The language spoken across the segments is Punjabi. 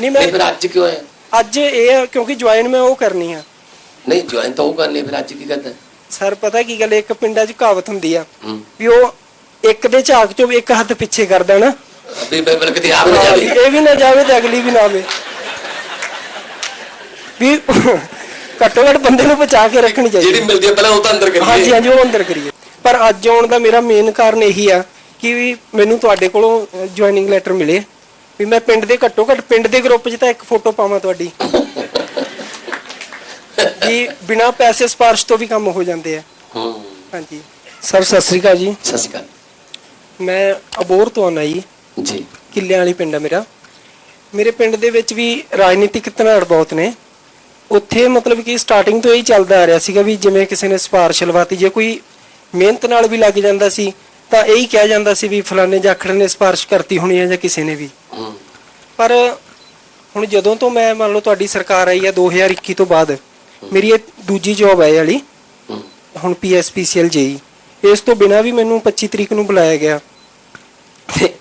ਨਹੀਂ ਨਹੀਂ ਮੈਂ ਫਿਰ ਅੱਜ ਕਿਉਂ ਹੈ ਅੱਜ ਇਹ ਆ ਕਿਉਂਕਿ ਜੁਆਇਨ ਮੈਂ ਉਹ ਕਰਨੀ ਆ। ਨਹੀਂ ਜੁਆਇਨ ਤਾਂ ਉਹ ਕਰਨੀ ਫਿਰ ਅੱਜ ਕੀ ਕਰਦਾ ਸਰ ਪਤਾ ਕੀ ਗੱਲ ਇੱਕ ਪਿੰਡਾਂ 'ਚ ਕਹਾਵਤ ਹੁੰਦੀ ਆ ਹੂੰ। ਵੀ ਉਹ ਇੱਕ ਦੇ ਝਾਕ 'ਚੋਂ ਇੱਕ ਹੱਥ ਪਿੱਛੇ ਕਰਦਾ ਨਾ ਵੀ ਬਲ ਕਿਤੇ ਆਪ ਨਾ ਜਾਵੇ। ਇਹ ਵੀ ਨਾ ਜਾਵੇ ਤੇ ਅਗਲੀ ਵੀ ਨਾ ਆਵੇ। ਵੀ ਘੱਟੋ ਘੱਟ ਬੰਦੇ ਨੂੰ ਬਚਾ ਕੇ ਰੱਖਣੀ ਚਾਹੀਦੀ। ਜਿਹੜੀ ਮਿਲਦੀ ਹੈ ਪਹਿਲਾਂ ਉਹ ਤਾਂ ਅੰਦਰ ਹਾਂਜੀ ਕਰੀਏ। ਹਾਂਜੀ ਉਹ ਅੰਦਰ ਕਰੀਏ। ਪਰ ਅੱਜ ਆਉਣ ਦਾ ਮੇਰਾ ਮੇਨ ਕਾਰਨ ਇਹੀ ਆ ਕਿ ਵੀ ਮੈਨੂੰ ਤੁਹਾਡੇ ਕੋਲੋਂ ਜੁਆਇਨਿੰਗ ਲੈਟਰ ਮਿਲੇ। ਵੀ ਮੈਂ ਪਿੰਡ ਦੇ ਘੱਟੋ ਘੱਟ ਪਿੰਡ ਦੇ ਗਰੁੱਪ 'ਚ ਤਾਂ ਇੱਕ ਫੋਟੋ ਪਾਵਾਂ ਤੁਹਾਡੀ। ਵੀ ਬਿਨਾ ਪੈਸੇ ਸਪਾਰਸ਼ ਤੋਂ ਵੀ ਕੰਮ ਹੋ ਜਾਂਦੇ ਆ। ਹੂੰ। ਹਾਂਜੀ। ਸਰ ਸਤਿ ਸ੍ਰੀ ਅਕਾਲ ਜੀ। ਸਤਿ ਸ਼੍ਰੀ ਅਕਾਲ। ਮੈਂ ਅਬੋਰ ਤੋਂ ਆਉਣਾ ਜੀ। ਜੀ। ਕਿੱਲਿਆਂ ਵਾਲੀ ਪਿੰਡ ਆ ਮੇਰਾ। ਮੇਰੇ ਪਿੰਡ ਦੇ ਵਿੱਚ ਵੀ ਰਾਜਨੀਤਿਕ ਧਨਾੜ ਬਹੁਤ ਨੇ। ਉੱਥੇ ਮਤਲਬ ਕਿ ਸਟਾਰਟਿੰਗ ਤੋਂ ਹੀ ਚੱਲਦਾ ਆ ਰਿਹਾ ਸੀਗਾ ਵੀ ਜਿਵੇਂ ਕਿਸੇ ਨੇ ਸਪਾਰਸ਼ ਲਵਾਤੀ ਜੇ ਕੋਈ ਮਿਹਨਤ ਨਾਲ ਵੀ ਲੱਗ ਜਾਂਦਾ ਸੀ ਤਾਂ ਇਹੀ ਕਿਹਾ ਜਾਂਦਾ ਸੀ ਵੀ ਫਲਾਣੇ ਜਾਖੜ ਨੇ ਸਪਾਰਸ਼ ਕਰਤੀ ਹੋਣੀ ਹੈ ਜਾਂ ਕਿਸੇ ਨੇ ਵੀ। ਪਰ ਹੁਣ ਜਦੋਂ ਤੋਂ ਮੈਂ ਮੰਨ ਲਓ ਤੁਹਾਡੀ ਸਰਕਾਰ ਆਈ ਹੈ 2021 ਤੋਂ ਬਾਅਦ ਮੇਰੀ ਇਹ ਦੂਜੀ ਜੌਬ ਹੈ ਇਹ ਵਾਲੀ। ਹੁਣ ਪੀਐਸਪੀਸੀਐਲ ਜੇਈ ਇਸ ਤੋਂ ਬਿਨਾ ਵੀ ਮੈਨੂੰ 25 ਤਰੀਕ ਨੂੰ ਬੁਲਾਇਆ ਗਿਆ। ਤੇ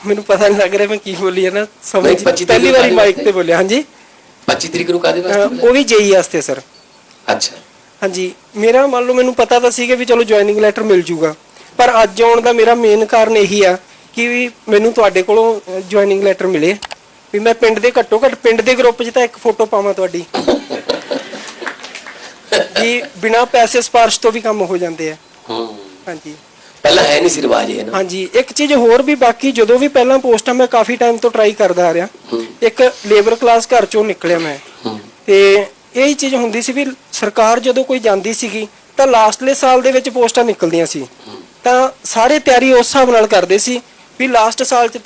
ਮੈਨੂੰ ਪਤਾ ਨਹੀਂ ਲੱਗ ਰਿਹਾ ਮੈਂ ਕੀ ਬੋਲੀ ਹੈ ਨਾ ਸਮਝ ਨਹੀਂ, 25 ਪਹਿਲੀ ਵਾਰੀ ਮਾਈਕ ਤੇ ਬੋਲਿਆ ਹਾਂਜੀ। 25 ਤਰੀਕ ਨੂੰ ਕਾਦੇ ਵਾਸਤੇ ਉਹ ਵੀ ਜੇਈ ਵਾਸਤੇ ਸਰ ਅੱਛਾ। ਹਾਂਜੀ ਮੇਰਾ ਮੰਨ ਲਓ ਮੈਨੂੰ ਪਤਾ ਤਾਂ ਸੀਗਾ ਵੀ ਚਲੋ ਜੁਆਇਨਿੰਗ ਲੈਟਰ ਮਿਲ ਜੂਗਾ। ਪਰ ਅੱਜ ਆਉਣ ਦਾ ਮੇਰਾ ਮੇਨ ਕਾਰਨ ਇਹੀ ਆ ਕਿ ਵੀ ਮੈਨੂੰ ਤੁਹਾਡੇ ਕੋਲੋਂ ਜੁਆਇਨਿੰਗ ਲੈਟਰ ਮਿਲੇ। ਵੀ ਮੈਂ ਪਿੰਡ ਦੇ ਘੱਟੋ ਘੱਟ ਪਿੰਡ ਦੇ ਗਰੁੱਪ 'ਚ ਤਾਂ ਇੱਕ ਫੋਟੋ ਪਾਵਾਂ ਤੁਹਾਡੀ। ਵੀ ਬਿਨਾ ਪੈਸੇ ਸਪਾਰਸ਼ ਤੋਂ ਵੀ ਕੰਮ ਹੋ ਜਾਂਦੇ ਆ। ਹੂੰ। ਹਾਂਜੀ। ਪਹਿਲਾਂ ਹੈ ਨਹੀਂ ਸੀ ਰਿਵਾਜ ਇਹ ਨਾ। ਹਾਂਜੀ। ਇੱਕ ਚੀਜ਼ ਹੋਰ ਵੀ ਬਾਕੀ ਜਦੋਂ ਵੀ ਪਹਿਲਾਂ ਪੋਸਟਾਂ ਮੈਂ ਕਾਫੀ ਟਾਈਮ ਤੋਂ ਟਰਾਈ ਕਰਦਾ ਆ ਰਿਹਾ। ਇੱਕ ਲੇਬਰ ਕਲਾਸ ਘਰ ਚੋਂ ਨਿਕਲਿਆ ਮੈਂ। ਤੇ ਇਹ ਹੀ ਚੀਜ਼ ਹੁੰਦੀ ਸੀ ਵੀ ਸਰਕਾਰ ਜਦੋਂ ਕੋਈ ਜਾਂਦੀ ਸੀਗੀ ਤਾਂ ਲਾਸਟਲੇ ਸਾਲ ਦੇ ਵਿੱਚ ਪੋਸਟਾਂ ਨਿਕਲਦੀਆਂ ਸੀ। ਤਾਂ ਸਾਰੇ ਤਿਆਰੀ ਉਸ ਹਿਸਾਬ ਨਾਲ ਕਰਦੇ ਸੀ ਵੀ ਲਾਸਟ ਸਾਲ 'ਚ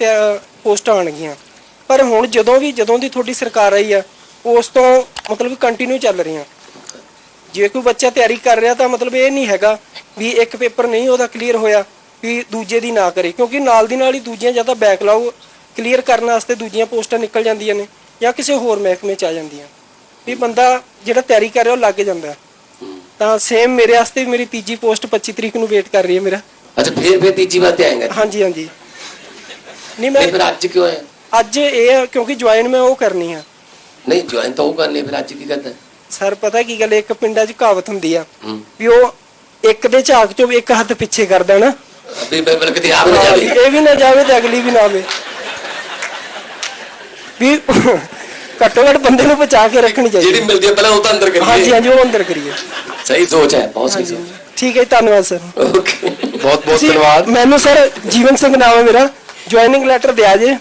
ਪੋਸਟਾਂ ਆਣਗੀਆਂ ਪਰ ਹੁਣ ਜਦੋਂ ਵੀ ਜਦੋਂ ਦੀ ਤੁਹਾਡੀ ਸਰਕਾਰ ਆਈ ਆ ਉਸ ਤੋਂ ਮਤਲਬ ਕੰਟੀਨਿਊ ਚੱਲ ਰਹੀਆਂ। ਜੇ ਕੋਈ ਬੱਚਾ ਤਿਆਰੀ ਕਰ ਰਿਹਾ ਤਾਂ ਮਤਲਬ ਇਹ ਨਹੀਂ ਹੈਗਾ ਵੀ ਇੱਕ ਪੇਪਰ ਨਹੀਂ ਉਹਦਾ ਕਲੀਅਰ ਹੋਇਆ ਵੀ ਦੂਜੇ ਦੀ ਨਾ ਕਰੇ। ਕਿਉਂਕਿ ਨਾਲ ਦੀ ਨਾਲ ਹੀ ਦੂਜੀਆਂ ਜਾਂ ਤਾਂ ਬੈਕਲੌਗ ਕਲੀਅਰ ਕਰਨ ਵਾਸਤੇ ਦੂਜੀਆਂ ਪੋਸਟਾਂ ਨਿਕਲ ਜਾਂਦੀਆਂ ਨੇ ਜਾਂ ਕਿਸੇ ਹੋਰ ਮਹਿਕਮੇ 'ਚ ਆ ਜਾਂਦੀਆਂ। ਵੀ ਬੰਦਾ ਜਿਹੜਾ ਤਿਆਰੀ ਕਰ ਰਿਹਾ ਉਹ ਲੱਗ ਜਾਂਦਾ। ਤਾਂ ਸੇਮ ਮੇਰੇ ਵਾਸਤੇ ਵੀ ਮੇਰੀ ਤੀਜੀ ਪੋਸਟ 25 ਤਰੀਕ ਨੂੰ ਵੇਟ ਕਰ ਰਹੀ ਹੈ ਮੇਰਾ। ਅੱਛਾ ਫਿਰ ਫਿਰ ਤੀਜੀ ਵਾਰ ਤੇ ਆਏਗਾ ਹਾਂਜੀ ਹਾਂਜੀ। ਨਹੀਂ ਮੈਂ ਫਿਰ ਅੱਜ ਕਿਉਂ ਹੈ ਅੱਜ ਇਹ ਆ ਕਿਉਂਕਿ ਜੁਆਇਨ ਮੈਂ ਉਹ ਕਰਨੀ ਆ। ਨਹੀਂ ਜੁਆਇਨ ਤਾਂ ਉਹ ਕਰਨੀ ਫਿਰ ਅੱਜ ਕੀ ਕਰਦਾ ਸਰ ਪਤਾ ਕੀ ਗੱਲ ਇੱਕ ਪਿੰਡਾਂ 'ਚ ਕਹਾਵਤ ਹੁੰਦੀ ਆ ਹੂੰ। ਵੀ ਉਹ ਇੱਕ ਦੇ ਝਾਕ 'ਚੋਂ ਇੱਕ ਹੱਥ ਪਿੱਛੇ ਕਰਦਾ ਨਾ ਵੀ ਬਲ ਕਿਤੇ ਆਪ ਨਾ ਜਾਵੇ। ਇਹ ਵੀ ਨਾ ਜਾਵੇ ਤੇ ਅਗਲੀ ਵੀ ਨਾ ਆਵੇ। ਵੀ ਘੱਟੋ ਘੱਟ ਬੰਦੇ ਨੂੰ ਬਚਾ ਕੇ ਰੱਖਣੀ ਜਿਹੜੀ ਚਾਹੀਦੀ ਮਿਲਦੀ ਹੈ ਪਹਿਲਾਂ ਉਹ ਤਾਂ ਅੰਦਰ ਹਾਂਜੀ ਕਰੀਏ। ਹਾਂਜੀ ਉਹ ਅੰਦਰ ਕਰੀਏ। ਸਹੀ ਸੋਚ ਹੈ ਬਹੁਤ ਸਹੀ ਸੋਚ। ਠੀਕ ਹੈ ਜੀ, ਧੰਨਵਾਦ ਸਰ ਓਕੇ ਬਹੁਤ ਬਹੁਤ ਧੰਨਵਾਦ। ਮੈਨੂੰ ਸਰ ਜੀਵਨ ਸਿੰਘ ਨਾਮ ਹੈ ਮੇਰਾ। ਜੁਆਇਨਿੰਗ ਲੈਟਰ ਦਿਆ ਜੇ।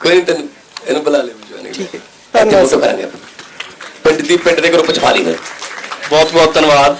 ਕੋਈ ਨਹੀਂ ਤੈਨੂੰ ਇਹਨੂੰ ਬੁਲਾ ਲੈ ਜੁਆਇਨ ਠੀਕ ਹੈ। ਧੰਨਵਾਦ। ਪਿੰਡ ਦੀ ਪਿੰਡ ਦੇ ਗਰੁੱਪ ਚ ਪਾ ਲਈ ਫਿਰ ਬਹੁਤ ਬਹੁਤ ਧੰਨਵਾਦ।